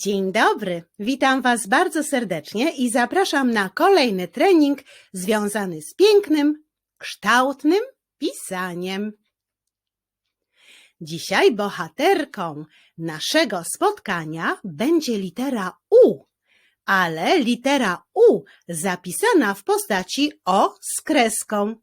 Dzień dobry, witam Was bardzo serdecznie i zapraszam na kolejny trening związany z pięknym, kształtnym pisaniem. Dzisiaj bohaterką naszego spotkania będzie litera U, ale litera U zapisana w postaci O z kreską.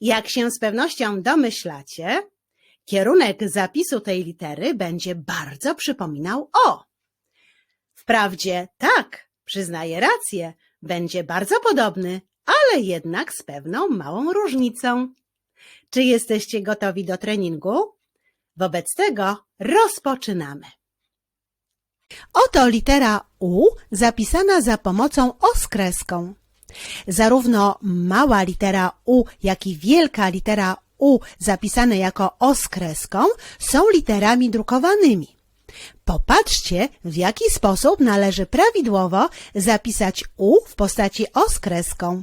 Jak się z pewnością domyślacie, Kierunek zapisu tej litery będzie bardzo przypominał O. Wprawdzie tak, przyznaję rację, będzie bardzo podobny, ale jednak z pewną małą różnicą. Czy jesteście gotowi do treningu? Wobec tego rozpoczynamy. Oto litera U zapisana za pomocą O z kreską. Zarówno mała litera U, jak i wielka litera U zapisane jako O z kreską są literami drukowanymi. Popatrzcie, w jaki sposób należy prawidłowo zapisać U w postaci O z kreską.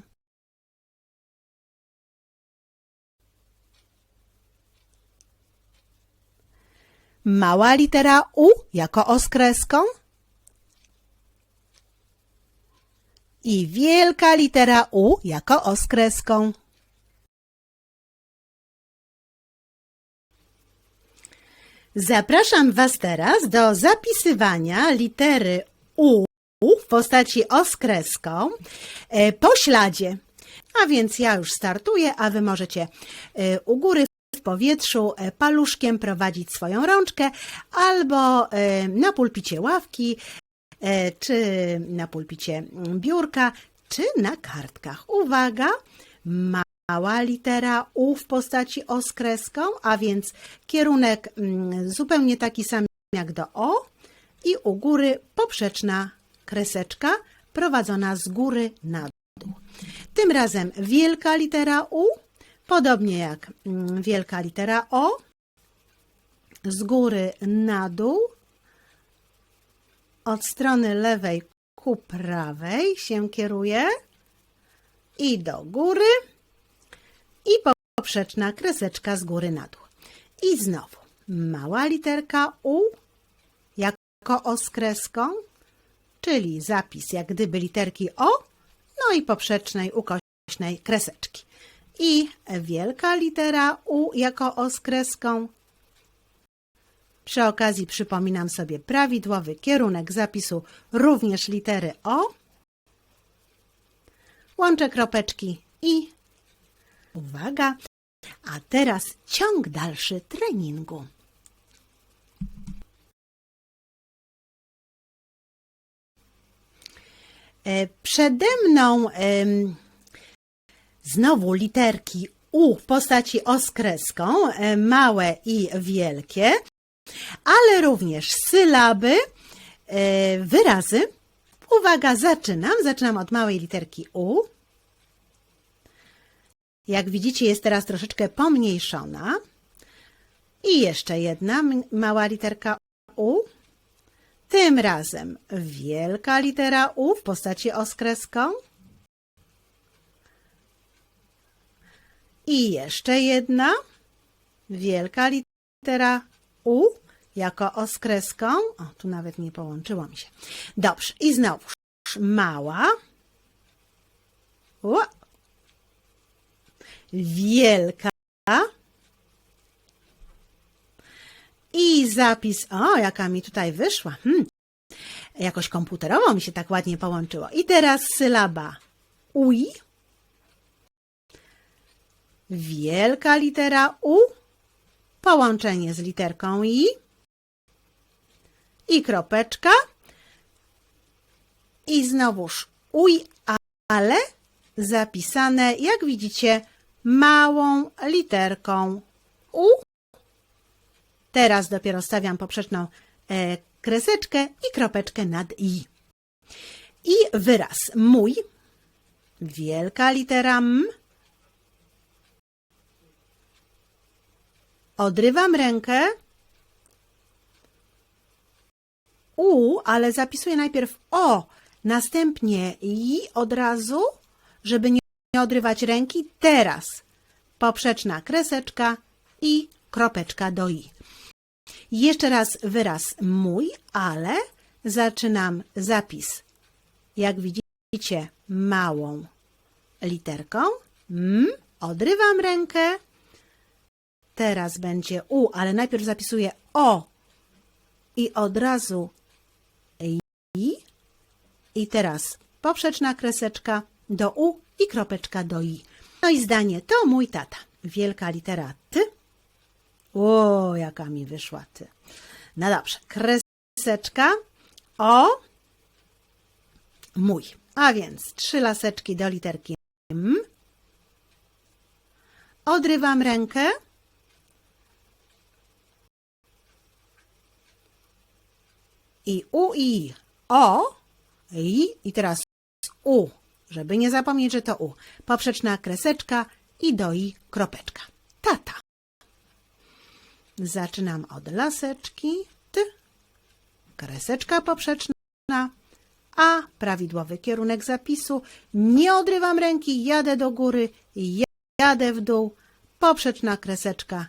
Mała litera U jako O z kreską i wielka litera U jako O z kreską. Zapraszam Was teraz do zapisywania litery U w postaci O z kreską e, po śladzie. A więc ja już startuję, a Wy możecie e, u góry w powietrzu e, paluszkiem prowadzić swoją rączkę albo na pulpicie ławki, czy na pulpicie biurka, czy na kartkach. Uwaga! Mała litera U w postaci O z kreską, a więc kierunek mm, zupełnie taki sam jak do O. I u góry poprzeczna kreseczka prowadzona z góry na dół. Tym razem wielka litera U, podobnie jak mm, wielka litera O, z góry na dół, od strony lewej ku prawej się kieruje i do góry i poprzeczna kreseczka z góry na dół. I znowu mała literka U jako O z kreską, czyli zapis jak gdyby literki O, no i poprzecznej ukośnej kreseczki. I wielka litera U jako O z kreską. Przy okazji przypominam sobie prawidłowy kierunek zapisu również litery O. Łączę kropeczki i Uwaga! A teraz ciąg dalszy treningu. E, Przede mną znowu literki U w postaci O z kreską, e, małe i wielkie, ale również sylaby, e, wyrazy. Uwaga, zaczynam. Zaczynam od małej literki U. Jak widzicie, jest teraz troszeczkę pomniejszona. I jeszcze jedna mała literka U. Tym razem wielka litera U w postaci O z kreską. I jeszcze jedna wielka litera U jako O z kreską. O, tu nawet nie połączyło mi się. Dobrze, i znowu mała. Ua, wielka. I zapis, o jaka mi tutaj wyszła, hmm. jakoś komputerowo mi się tak ładnie połączyło. I teraz sylaba uj, wielka litera U, połączenie z literką i. I kropeczka. I znowuż uj, ale zapisane, jak widzicie, małą literką U. Teraz dopiero stawiam poprzeczną e, kreseczkę i kropeczkę nad i. I wyraz mój, wielka litera M. Odrywam rękę. U, ale zapisuję najpierw O, następnie I od razu, żeby nie nie odrywać ręki. Teraz poprzeczna kreseczka i kropeczka do i. Jeszcze raz wyraz mój, ale zaczynam zapis. Jak widzicie, małą literką. M, odrywam rękę. Teraz będzie U, ale najpierw zapisuję O i od razu I. I teraz poprzeczna kreseczka do U i kropeczka do I. No i zdanie to mój tata. Wielka litera T. O, jaka mi wyszła T. No dobrze, kreseczka O, mój. A więc trzy laseczki do literki M. Odrywam rękę. I U, I, O, I, i teraz U, żeby nie zapomnieć, że to U. Poprzeczna kreseczka i do I kropeczka. Tata. Zaczynam od laseczki, T, kreseczka poprzeczna, A, prawidłowy kierunek zapisu. Nie odrywam ręki, jadę do góry, jadę w dół, poprzeczna kreseczka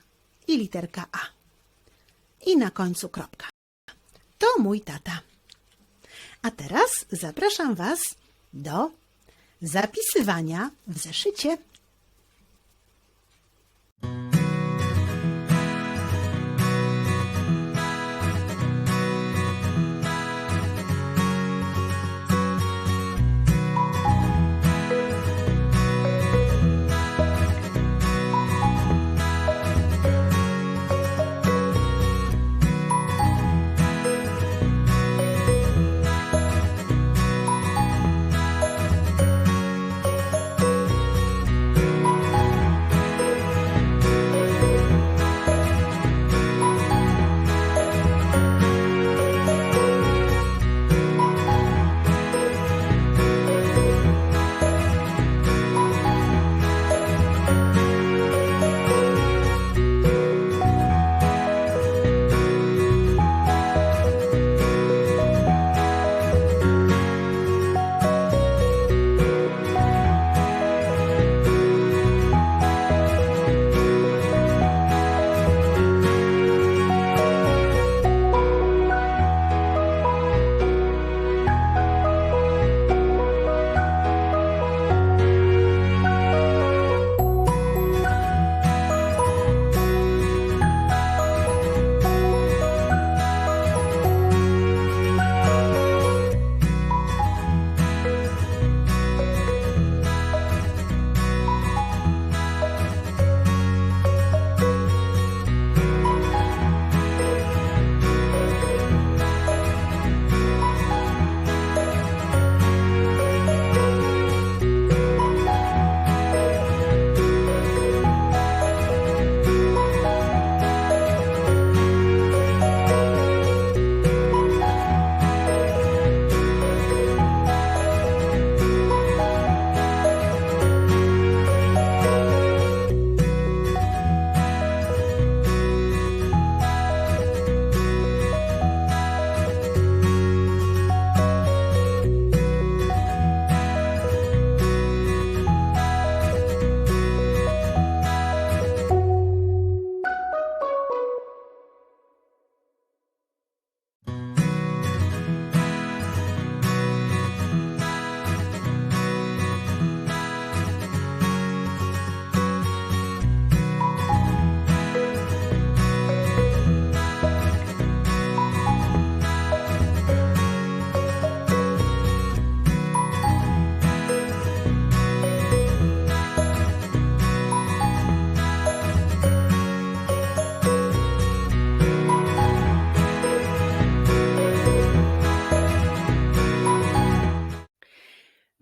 i literka A. I na końcu kropka. To mój tata. A teraz zapraszam Was do zapisywania w zeszycie.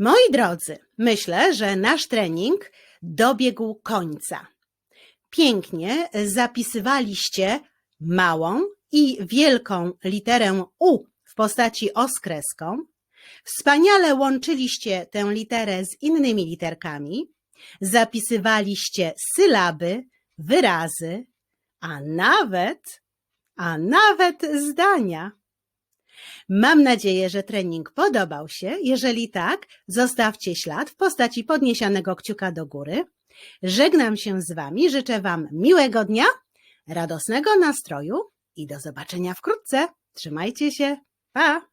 Moi drodzy, myślę, że nasz trening dobiegł końca. Pięknie zapisywaliście małą i wielką literę U w postaci O kreską. Wspaniale łączyliście tę literę z innymi literkami. Zapisywaliście sylaby, wyrazy, a nawet, a nawet zdania. Mam nadzieję, że trening podobał się. Jeżeli tak, zostawcie ślad w postaci podniesionego kciuka do góry. Żegnam się z Wami, życzę Wam miłego dnia, radosnego nastroju i do zobaczenia wkrótce. Trzymajcie się. Pa!